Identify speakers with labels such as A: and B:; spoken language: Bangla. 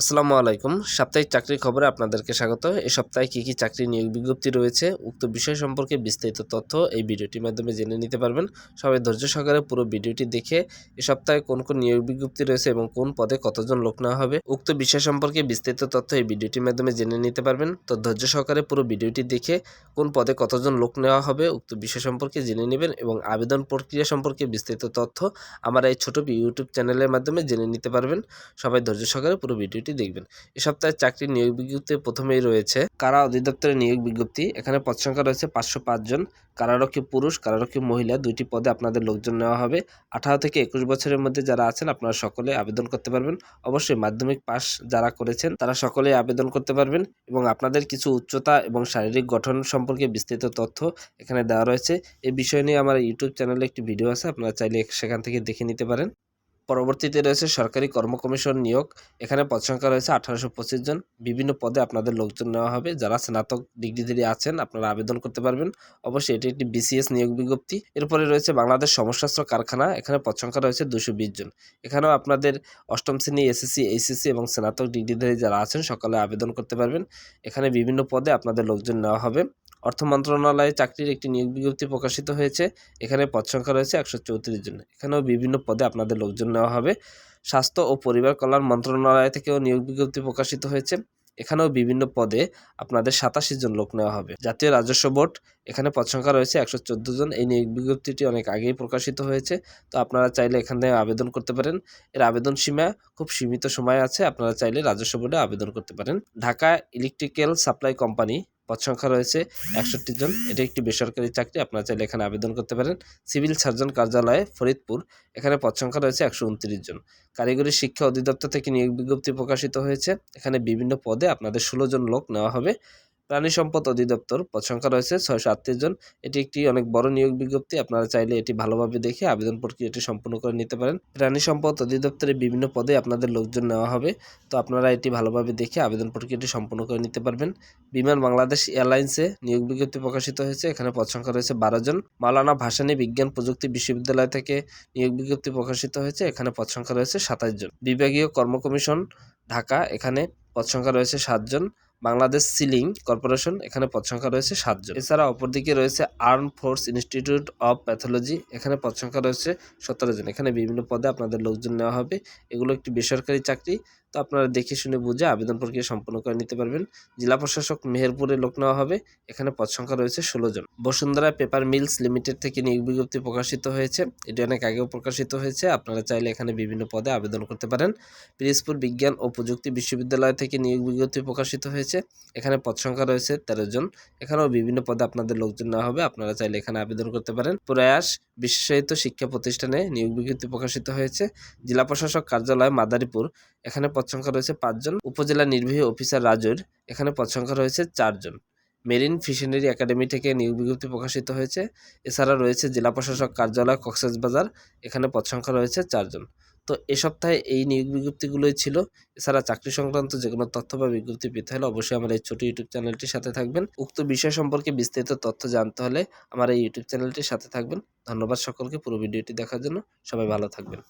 A: আসসালামু আলাইকুম। সাপ্তাহিক চাকরির খবরে আপনাদেরকে স্বাগত। এ সপ্তাহে কী কী চাকরি নিয়োগ বিজ্ঞপ্তি রয়েছে, উক্ত বিষয় সম্পর্কে বিস্তারিত তথ্য এই ভিডিওটির মাধ্যমে জেনে নিতে পারবেন। সবাই ধৈর্য সহকারে পুরো ভিডিওটি দেখে এ সপ্তাহে কোন কোন নিয়োগ বিজ্ঞপ্তি রয়েছে এবং কোন পদে কতজন লোক নেওয়া হবে, উক্ত বিষয় সম্পর্কে বিস্তারিত তথ্য এই ভিডিওটির মাধ্যমে জেনে নিতে পারবেন। তো ধৈর্য সহকারে পুরো ভিডিওটি দেখে কোন পদে কতজন লোক নেওয়া হবে, উক্ত বিষয় সম্পর্কে জেনে নেবেন এবং আবেদন প্রক্রিয়া সম্পর্কে বিস্তারিত তথ্য আমার এই ছোট ইউটিউব চ্যানেলের মাধ্যমে জেনে নিতে পারবেন। সবাই ধৈর্য সহকারে পুরো ভিডিওটি দেখবেন। এ সপ্তাহে চাকরির নিয়োগ বিজ্ঞপ্তি প্রথমেই রয়েছে, কারা অধিদপ্তরের নিয়োগ বিজ্ঞপ্তি? এখানে পদ সংখ্যা রয়েছে পাঁচশো পাঁচ জন। কারারক্ষী পুরুষ, কারারক্ষী মহিলা দুইটি পদে আপনাদের লোকজন নেওয়া হবে। আঠারো থেকে একুশ বছরের মধ্যে যারা আছেন, আপনারা সকলে আবেদন করতে পারবেন। অবশ্যই মাধ্যমিক পাস যারা করেছেন, তারা সকলেই আবেদন করতে পারবেন এবং আপনাদের কিছু উচ্চতা এবং শারীরিক গঠন সম্পর্কে বিস্তৃত তথ্য এখানে দেওয়া রয়েছে। এই বিষয় নিয়ে আমার ইউটিউব চ্যানেলে একটি ভিডিও আছে, আপনারা চাইলে সেখান থেকে দেখে নিতে পারেন। পরবর্তীতে রয়েছে সরকারি কর্ম কমিশন নিয়োগ। এখানে পদ সংখ্যা রয়েছে আঠারোশো পঁচিশ জন। বিভিন্ন পদে আপনাদের লোকজন নেওয়া হবে। যারা স্নাতক ডিগ্রিধারী আছেন, আপনারা আবেদন করতে পারবেন। অবশ্যই এটি একটি বিসিএস নিয়োগ বিজ্ঞপ্তি। এরপরে রয়েছে বাংলাদেশ সমস্যাস্ত্র কারখানা। এখানে পদ সংখ্যা রয়েছে দুশো বিশ জন। এখানেও আপনাদের অষ্টম শ্রেণি এসএসসি এইচএসসি এবং স্নাতক ডিগ্রিধারী যারা আছেন, সকলে আবেদন করতে পারবেন। এখানে বিভিন্ন পদে আপনাদের লোকজন নেওয়া হবে। অর্থ মন্ত্রণালয়ে চাকরির একটি নিয়োগ বিজ্ঞপ্তি প্রকাশিত হয়েছে। এখানে পদ সংখ্যা রয়েছে একশো চৌত্রিশ জন। এখানেও বিভিন্ন পদে আপনাদের লোকজন নেওয়া হবে। স্বাস্থ্য ও পরিবার কল্যাণ মন্ত্রণালয় থেকেও নিয়োগ বিজ্ঞপ্তি প্রকাশিত হয়েছে। এখানেও বিভিন্ন পদে আপনাদের সাতাশি জন লোক নেওয়া হবে। জাতীয় রাজস্ব বোর্ড, এখানে পদ সংখ্যা রয়েছে একশো চোদ্দ জন। এই নিয়োগ বিজ্ঞপ্তিটি অনেক আগেই প্রকাশিত হয়েছে। তো আপনারা চাইলে এখানে আবেদন করতে পারেন। এর আবেদন সীমা খুব সীমিত সময় আছে। আপনারা চাইলে রাজস্ব বোর্ডে আবেদন করতে পারেন। ঢাকা ইলেকট্রিক্যাল সাপ্লাই কোম্পানি পদ সংখ্যা রয়েছে একষট্টি জন। এটি একটি বেসরকারি চাকরি, আপনারা চাইলে এখানে আবেদন করতে পারেন। সিভিল সার্জন কার্যালয়ে, ফরিদপুর, এখানে পদ সংখ্যা রয়েছে একশো উনত্রিশ জন। কারিগরি শিক্ষা অধিদপ্তর থেকে নিয়োগ বিজ্ঞপ্তি প্রকাশিত হয়েছে। এখানে বিভিন্ন পদে আপনাদের ষোলো জন লোক নেওয়া হবে। প্রাণী সম্পদ অধিদপ্তর, পদ সংখ্যা রয়েছে ছয়শো আটত্রিশ জন। এটি একটি অনেক বড় নিয়োগ বিজ্ঞপ্তি। আপনারা চাইলে এটি ভালোভাবে দেখে আবেদন প্রক্রিয়াটি সম্পূর্ণ করে নিতে পারেন। প্রাণী সম্পদ অধিদপ্তরে বিভিন্ন পদে আপনাদের লোকজন নেওয়া হবে। তো আপনারা এটি ভালোভাবে দেখে আবেদন প্রক্রিয়াটি সম্পূর্ণ করে নিতে পারবেন। বিমান বাংলাদেশ এয়ারলাইন্সে নিয়োগ বিজ্ঞপ্তি প্রকাশিত হয়েছে। এখানে পদ সংখ্যা রয়েছে বারো জন। মালানা ভাসানী বিজ্ঞান প্রযুক্তি বিশ্ববিদ্যালয় থেকে নিয়োগ বিজ্ঞপ্তি প্রকাশিত হয়েছে। এখানে পদ সংখ্যা রয়েছে সাতাশ জন। বিভাগীয় কর্ম কমিশন ঢাকা। এখানে পদ সংখ্যা রয়েছে সাতজন বাংলাদেশ সিলিং কর্পোরেশন, এখানে পদ সংখ্যা রয়েছে সাতজন এছাড়া অপরদিকে রয়েছে arm force institute of pathology, এখানে পদ সংখ্যা রয়েছে সতেরো জন। এখানে বিভিন্ন পদে আপনাদের লোকজন নেওয়া হবে। এগুলো একটি বেসরকারি চাকরি। তো আপনারা দেখে শুনে বুঝে আবেদন প্রক্রিয়া সম্পন্ন করে নিতে পারবেন। জেলা প্রশাসক মেহেরপুরে লোক নেওয়া হবে। এখানে পদ সংখ্যা রয়েছে ষোলো জন। বসুন্ধরা পেপার মিলস লিমিটেড থেকে নিয়োগ বিজ্ঞপ্তি প্রকাশিত হয়েছে। এটি অনেক আগেও প্রকাশিত হয়েছে। আপনারা চাইলে এখানে বিভিন্ন পদে আবেদন করতে পারেন। পিরিজপুর বিজ্ঞান ও প্রযুক্তি বিশ্ববিদ্যালয় থেকে নিয়োগ বিজ্ঞপ্তি প্রকাশিত হয়েছে। এখানে পদ সংখ্যা রয়েছে তেরো জন। এখানেও বিভিন্ন পদে আপনাদের লোকজন নেওয়া হবে। আপনারা চাইলে এখানে আবেদন করতে পারেন। প্রয়াস বিশেষায়িত শিক্ষা প্রতিষ্ঠানে নিয়োগ বিজ্ঞপ্তি প্রকাশিত হয়েছে। জেলা প্রশাসক কার্যালয় মাদারীপুর। এখানে পদ সংখ্যা রয়েছে পাঁচজন উপজেলা নির্বাহী অফিসার রাজুর, এখানে পদ সংখ্যা রয়েছে চারজন মেরিন ফিশনারি একাডেমি থেকে নিয়োগ বিজ্ঞপ্তি প্রকাশিত হয়েছে। এছাড়া রয়েছে জেলা প্রশাসক কার্যালয় কক্সবাজার এখানে পদ সংখ্যা রয়েছে চারজন তো এ সপ্তাহে এই নিয়োগ বিজ্ঞপ্তিগুলোই ছিল। এছাড়া চাকরি সংক্রান্ত যে কোনো তথ্য বা বিজ্ঞপ্তি পেতে হলে অবশ্যই আমার এই ছোটো ইউটিউব চ্যানেলটির সাথে থাকবেন। উক্ত বিষয় সম্পর্কে বিস্তারিত তথ্য জানতে হলে আমার এই ইউটিউব চ্যানেলটির সাথে থাকবেন। ধন্যবাদ সকলকে পুরো ভিডিওটি দেখার জন্য। সবাই ভালো থাকবেন।